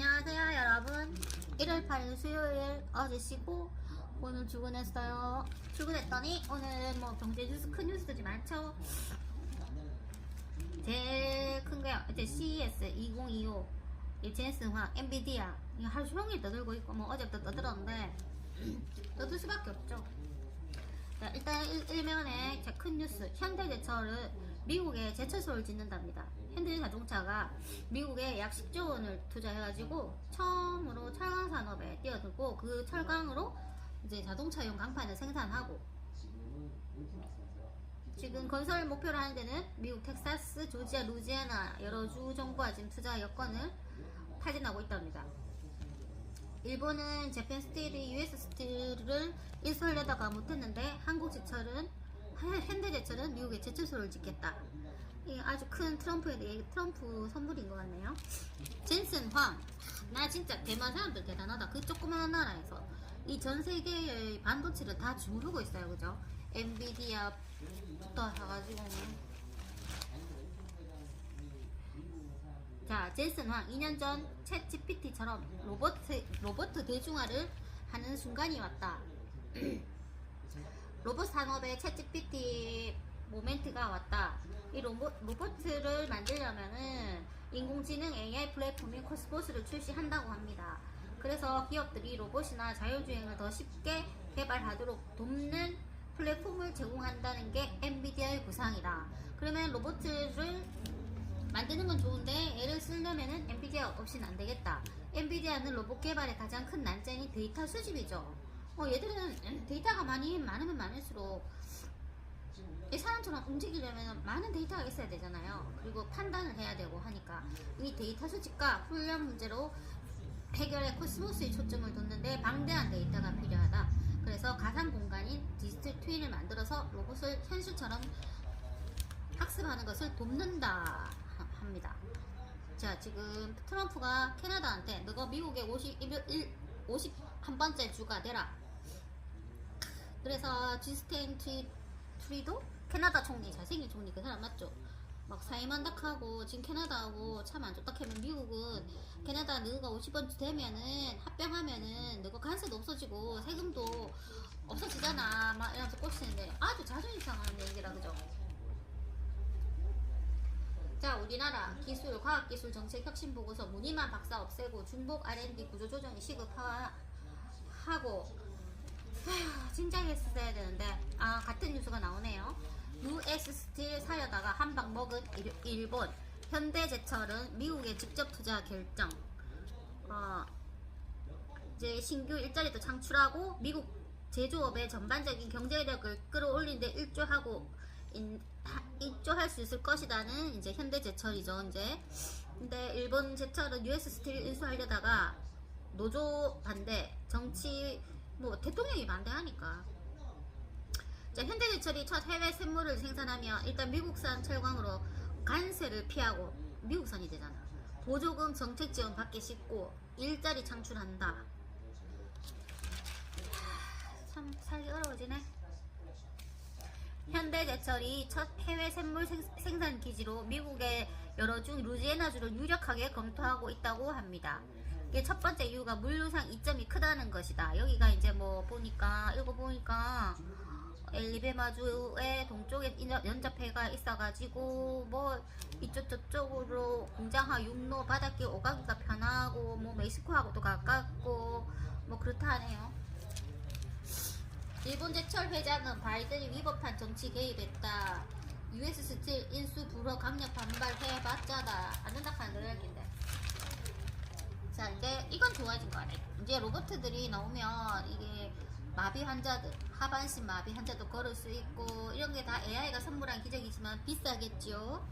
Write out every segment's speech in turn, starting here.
안녕하세요 여러분. 1월 8일 수요일 어제 쉬고 오늘 출근했어요. 출근했더니 오늘은 뭐 경제 뉴스 큰 뉴스들이 많죠. 제일 큰 거요. 이제 CES 2025이 제슨화 엔비디아 이거 하루 종일 떠들고 있고 뭐 어제부터 떠들었는데 떠들 수밖에 없죠 자, 일단 일, 일면에 제큰 뉴스 현대제철은 미국에 제철소를 짓는답니다. 현대 자동차가 미국에 약 10조 원을 투자해가지고 처음으로 철강 산업에 뛰어들고 그 철강으로 이제 자동차용 강판을 생산하고 지금 건설 목표로 하는 데는 미국 텍사스, 조지아, 루지애나 여러 주 정부가 지금 투자 여건을 타진하고 있답니다. 일본은 재팬 스틸이 US 스틸을 인수하려다가 못했는데 한국 제철은 현대 제철은 미국에 제철소를 짓겠다. 이 아주 큰 트럼프에 대해 트럼프 선물인 것 같네요. 젠슨 황, 나 진짜 대만 사람들 대단하다. 그 조그마한 나라에서 이 전 세계의 반도체를 다 주무르고 있어요, 그죠? 엔비디아부터 해가지고 자, 제이슨 황 2년 전 챗 GPT처럼 로봇 로봇 대중화를 하는 순간이 왔다. 로봇 산업에 챗 GPT 모멘트가 왔다. 이 로봇 로봇을 만들려면은 인공지능 AI 플랫폼인 코스모스를 출시한다고 합니다. 그래서 기업들이 로봇이나 자율주행을 더 쉽게 개발하도록 돕는 플랫폼을 제공한다는 게 엔비디아의 구상이다. 그러면 로봇을 만드는 건 좋은데 얘를 쓰려면은 엔비디아 없이는 안 되겠다. 엔비디아는 로봇 개발의 가장 큰 난점이 데이터 수집이죠. 어, 얘들은 데이터가 많이 많으면 많을수록 이 사람처럼 움직이려면 많은 데이터가 있어야 되잖아요. 그리고 판단을 해야 되고 하니까 이 데이터 수집과 훈련 문제로 해결의 코스모스에 초점을 뒀는데 방대한 데이터가 필요하다. 그래서 가상 공간인 디지털 트윈을 만들어서 로봇을 현실처럼 학습하는 것을 돕는다 하- 합니다. 자, 지금 트럼프가 캐나다한테 너가 미국의 51, 51번째 주가 되라. 그래서 지스테인 트- 트리도 캐나다 총리, 잘생긴 총리 그 사람 맞죠? 막 사이만닥하고 지금 캐나다하고 참 안 좋다 하면 미국은 캐나다 너가 50번 되면은 합병하면은 너가 관세도 없어지고 세금도 없어지잖아 막 이러면서 꽂히는데 아주 자존심 상하는 얘기라 그죠? 자, 우리나라 기술, 과학기술 정책 혁신 보고서 문희만 박사 없애고 중복 R&D 구조 조정이 시급하고 아휴, 진작 했어야 되는데 아 같은 뉴스가 나오네요. US 스틸 사려다가 한 방 먹은 일- 일본 현대제철은 미국에 직접 투자 결정. 어, 이제 신규 일자리도 창출하고 미국 제조업의 전반적인 경제력을 끌어올리는데 일조하고 인, 하- 일조할 수 있을 것이다는 이제 현대제철이죠 이제. 근데 일본 제철은 US 스틸 인수하려다가 노조 반대 정치 뭐 대통령이 반대하니까. 자, 현대제철이 첫 해외 샘물을 생산하며 일단 미국산 철광으로 관세를 피하고 미국산이 되잖아. 보조금 정책 지원 받기 쉽고 일자리 창출한다. 참 살기 어려워지네. 현대제철이 첫 해외 샘물 생, 산 기지로 미국의 여러 중 루지애나주를 유력하게 검토하고 있다고 합니다. 이게 첫 번째 이유가 물류상 이점이 크다는 것이다. 여기가 이제 뭐 보니까 읽어 보니까 엘리베마주의 동쪽에 연접해가 있어가지고 뭐 이쪽 저쪽으로 공장하 육로 바닷길 오가기가 편하고 뭐 멕시코하고도 가깝고 뭐 그렇다 하네요. 일본 제철 회장은 바이든이 위법한 정치 개입했다. US 스틸 인수 불허 강력 반발해봤자다. 안 된다 하는 노력인데. 자 이제 이건 좋아진 거 같네. 이제 로봇들이 나오면 이게 마비 환자들, 하반신 마비 환자도 걸을 수 있고 이런 게 다 AI가 선물한 기적이지만 비싸겠죠.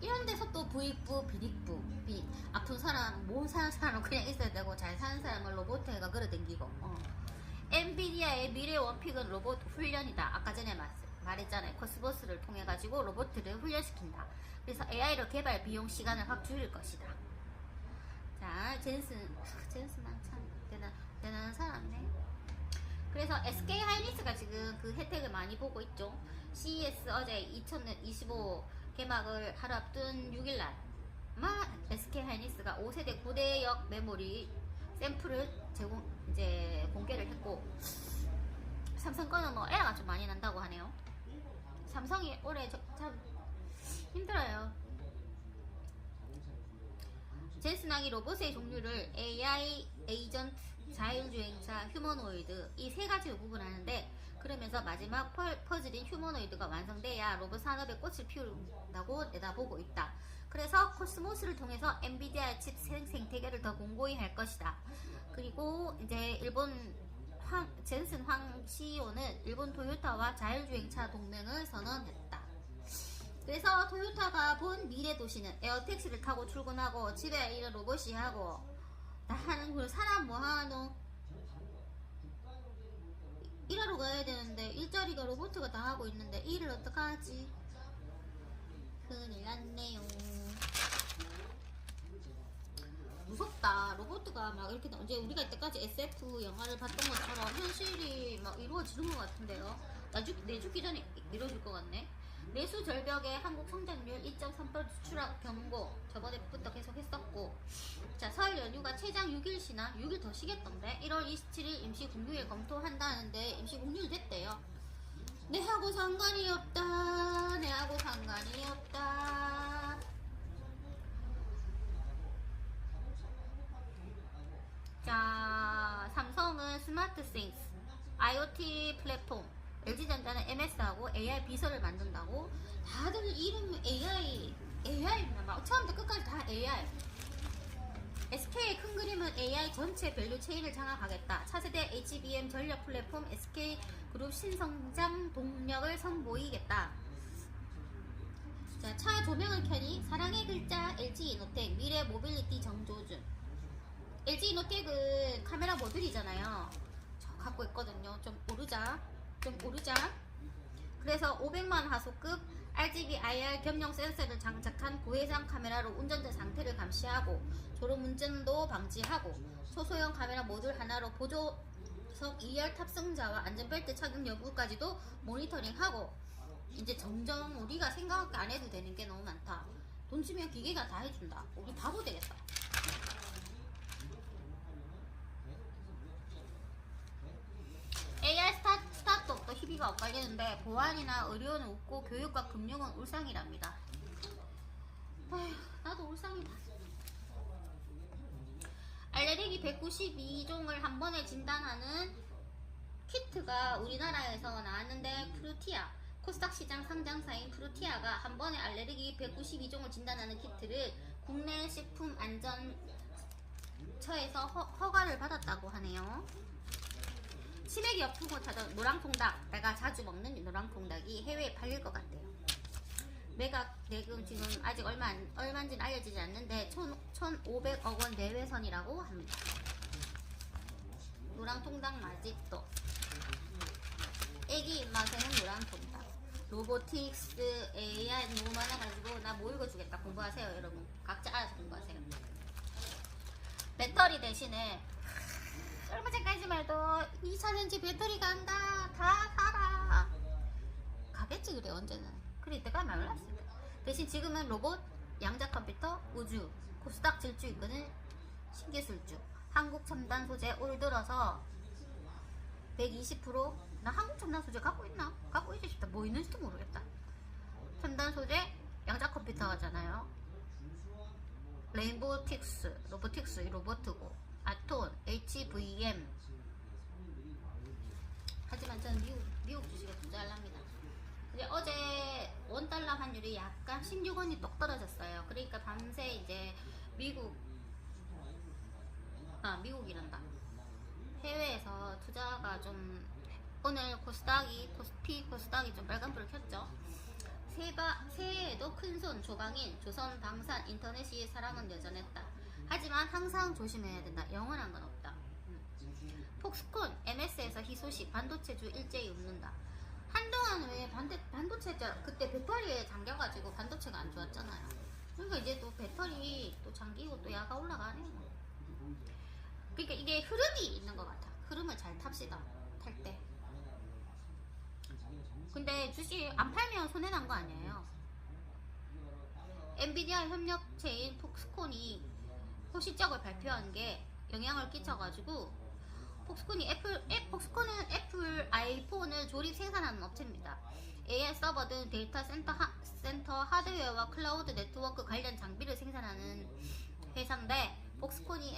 이런 데서 또 부익부, 비익부, 비 아픈 사람, 못 사는 사람은 그냥 있어야 되고 잘 사는 사람은 로봇에가 걸어댕기고. 어. 엔비디아의 미래 원픽은 로봇 훈련이다. 아까 전에 말, 말했잖아요. 코스모스를 통해 가지고 로봇들을 훈련시킨다. 그래서 AI로 개발 비용 시간을 확 줄일 것이다. 자, 젠슨, 아, 젠슨은 참 대단 대단한 사람이네. 그래서 SK 하이닉스가 지금 그 혜택을 많이 보고 있죠. CES 어제 2025 개막을 하루 앞둔 6일날 마 SK 하이닉스 로보틱스가 5세대 고대역 메모리 샘플을 제공 이제 공개를 했고 삼성 거는 뭐 에러가 좀 많이 난다고 하네요. 삼성이 올해 저- 참 힘들어요. 젠슨왕이 로봇의 종류를 AI, 에이전트, 자율주행차, 휴머노이드 이 세 가지로 구분하는데 그러면서 마지막 펄, 퍼즐인 휴머노이드가 완성돼야 로봇 산업의 꽃을 피운다고 내다보고 있다. 그래서 코스모스를 통해서 엔비디아 칩 생- 생태계를 더 공고히 할 것이다. 그리고 이제 일본 황, 젠슨 황 CEO는 일본 토요타와 자율주행차 동맹을 선언했다. 그래서 토요타가 본 미래 도시는 에어택시를 타고 출근하고 집에 있는 로봇이 하고 나 하는 그 사람 뭐 하노? 일하러 가야 되는데 일자리가 로봇가 다 하고 있는데 일을 어떡하지? 큰일 났네요. 무섭다. 로봇가 막 이렇게 나- 이제 우리가 이때까지 SF 영화를 봤던 것처럼 현실이 막 이루어지는 것 같은데요. 나죽 내죽기 전에 이- 이루어질 것 같네. 내수 절벽에 한국 성장률 2.3% 추락 경고 저번에부터 계속 했었고 자 설 연휴가 최장 6일시나 6일 더 쉬겠던데 1월 27일 임시 공휴일 검토한다는데 임시 공휴일 됐대요. 내하고 상관이 없다. 내하고 상관이 없다. 자, 삼성은 스마트 싱스, IoT 플랫폼, LG전자는 MS하고 AI 비서를 만든다고 다들 이름 AI, AI입니다. 막 처음부터 끝까지 다 AI. SK의 큰 그림은 AI 전체 밸류 체인을 장악하겠다. 차세대 HBM 전력 플랫폼 SK 그룹 신성장 동력을 선보이겠다. 자, 차 조명을 켜니 사랑의 글자 LG 이노텍 미래 모빌리티 정조준. LG 이노텍은 카메라 모듈이잖아요. 저 갖고 있거든요. 좀 오르자. 좀 오르자. 그래서 500만 화소급 RGB IR 겸용 센서를 장착한 고해상 카메라로 운전자 상태를 감시하고 졸음 운전도 방지하고 초소형 카메라 모듈 하나로 보조석 2열 탑승자와 안전벨트 착용 여부까지도 모니터링하고 이제 점점 우리가 생각 안 해도 되는 게 너무 많다. 돈 주면 기계가 다 해준다. 우리 바보 되겠다. AI 스타, 희비가 엇갈리는데 보안이나 의료는 웃고 교육과 금융은 울상이랍니다. 아휴, 나도 울상이다. 알레르기 192종을 한 번에 진단하는 키트가 우리나라에서 나왔는데 프루티아 코스닥 시장 상장사인 프루티아가 한 번에 알레르기 192종을 진단하는 키트를 국내 식품 안전 처에서 허, 허가를 받았다고 하네요. 치맥이 없고 찾아 노랑통닭 내가 자주 먹는 노랑통닭이 해외에 팔릴 것 같대요. 매각 대금 지금 아직 얼마 안, 얼마인지는 알려지지 않는데 1 1,500억 원 내외선이라고 합니다. 노랑통닭 맛있도. 애기 입맛에는 노랑통닭. 로보틱스 AI 너무 많아가지고 나 뭐 읽어주겠다. 공부하세요 여러분. 각자 알아서 공부하세요. 배터리 대신에 얼마 전까지만 해도 2차전지 배터리 간다 다 사라. 가겠지 그래 언제는. 그래 이때가 말랐을 때 대신 지금은 로봇 양자 컴퓨터 우주 코스닥 질주 이끄는 신기술주. 한국 첨단 소재 올 들어서 120%나 한국 첨단 소재 갖고 있나? 갖고 있지 싶다. 뭐 있는지도 모르겠다. 첨단 소재 양자 컴퓨터잖아요. 레인보우 틱스 로보틱스 이 로보트고 아톤, HVM 하지만 저는 미국, 미국 주식에 투자하랍니다. 근데 어제 원달러 환율이 약간 16원이 똑 떨어졌어요. 그러니까 밤새 이제 미국 아 미국이란다. 해외에서 투자가 좀 오늘 코스닥이 코스피 코스닥이 좀 빨간불을 켰죠. 새가, 새해에도 큰손 조강인 조선 방산 인터넷이 사랑은 여전했다. 하지만 항상 조심해야 된다. 영원한 건 없다. 음. 폭스콘 MS에서 희소식 반도체주 일제히 웃는다. 한동안 왜 반대, 반도체 그때 배터리에 잠겨가지고 반도체가 안 좋았잖아요. 그러니까 이제 또 배터리 또 잠기고 또 야가 올라가네요. 그러니까 이게 흐름이 있는 것 같아. 흐름을 잘 탑시다. 탈 때. 근데 주식 안 팔면 손해 난 거 아니에요. 엔비디아 협력체인 폭스콘이 호시적을 발표한 게 영향을 끼쳐가지고 폭스콘이 애플, 애, 폭스콘은 애플 아이폰을 조립 생산하는 업체입니다. AI 서버 등 데이터 센터, 하, 센터 하드웨어와 클라우드 네트워크 관련 장비를 생산하는 회사인데 폭스콘이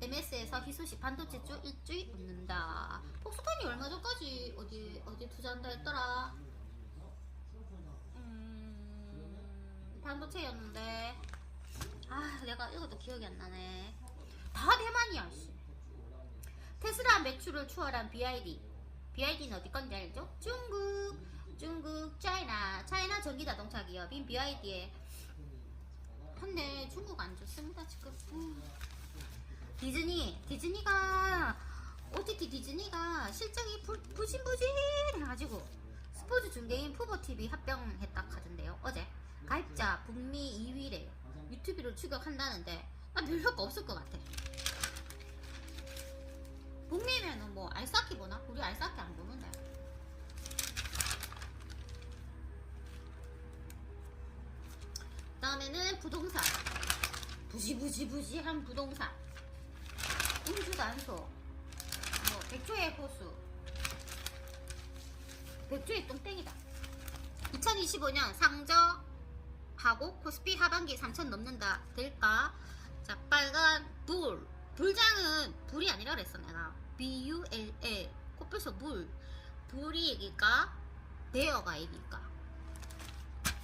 MS에서 희소식 반도체 쪽 일주일 얻는다. 폭스콘이 얼마 전까지 어디 어디 투자한다 했더라. 음, 반도체였는데 아 내가 이것도 기억이 안 나네. 다 대만이야. 씨. 테슬라 매출을 추월한 BID. BID는 어디 건지 알죠? 중국, 중국, 차이나, 차이나 전기 자동차 기업인 BID에. 근데 중국 안 좋습니다 지금. 음. 디즈니, 디즈니가 OTT 디즈니가 실적이 부, 부진부진해가지고 스포츠 중개인 푸버 TV 합병했다 하던데요. 어제 가입자 북미 2위래요. 유튜브를 추격한다는데 나별 효과 없을 것 같아. 북미면은 뭐 알싸키 보나? 우리 알싸키 안 보는데. 다음에는 부동산. 부지부지부지한 부동산. 인주단소. 뭐 백조의 호수. 백조의 똥땡이다. 2025년 상저 하고 코스피 하반기 3천 넘는다 될까? 자 빨간 불 불장은 불이 아니라 그랬어 내가 B-U-L-L 코뿔소 불 불이 이길까? 대여가 이길까?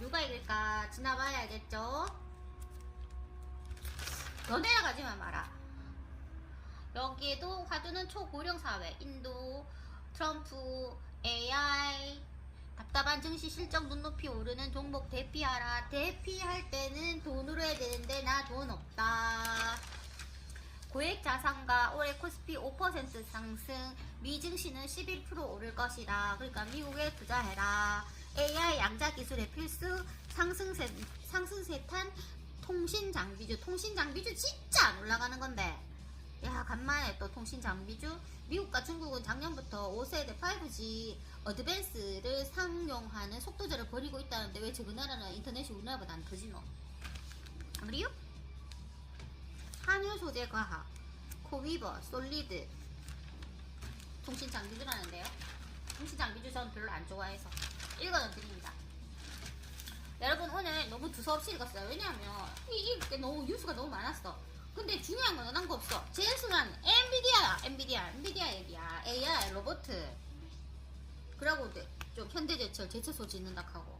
누가 이길까? 지나봐야 알겠죠? 더 내려가지만 마라 여기에도 화두는 초고령 사회 인도 트럼프 AI 답답한 증시 실적 눈높이 오르는 종목 대피하라. 대피할 때는 돈으로 해야 되는데 나 돈 없다. 고액 자산가 올해 코스피 5% 상승. 미 증시는 11% 오를 것이다. 그러니까 미국에 투자해라. AI 양자 기술의 필수 상승세 상승세 탄 통신 장비주. 통신 장비주 진짜 안 올라가는 건데. 야 간만에 또 통신 장비주. 미국과 중국은 작년부터 5세대 5G 어드밴스를 상용하는 속도제를 벌이고 있다는데 왜저 나라는 인터넷이 우리나라보다 안 터지노? 그리요? 한유 소재 과학 코위버 솔리드 통신 장비주라는데요. 통신 장비주 저는 별로 안 좋아해서 읽어는 드립니다. 여러분 오늘 너무 두서없이 읽었어요. 왜냐하면 이, 이게 너무 뉴스가 너무 많았어. 근데 중요한 건 난거 없어. 제일 중요한 엔비디아 엔비디아 엔비디아 얘기야. AI 로봇 그러고 좀 현대제철 제철소 짓는다 하고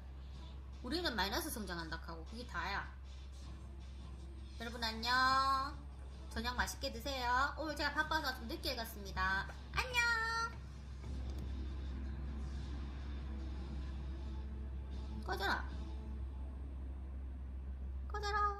우리는 마이너스 성장한다 하고 그게 다야. 여러분 안녕. 저녁 맛있게 드세요. 오늘 제가 바빠서 좀 늦게 갔습니다. 안녕. 꺼져라. 꺼져라.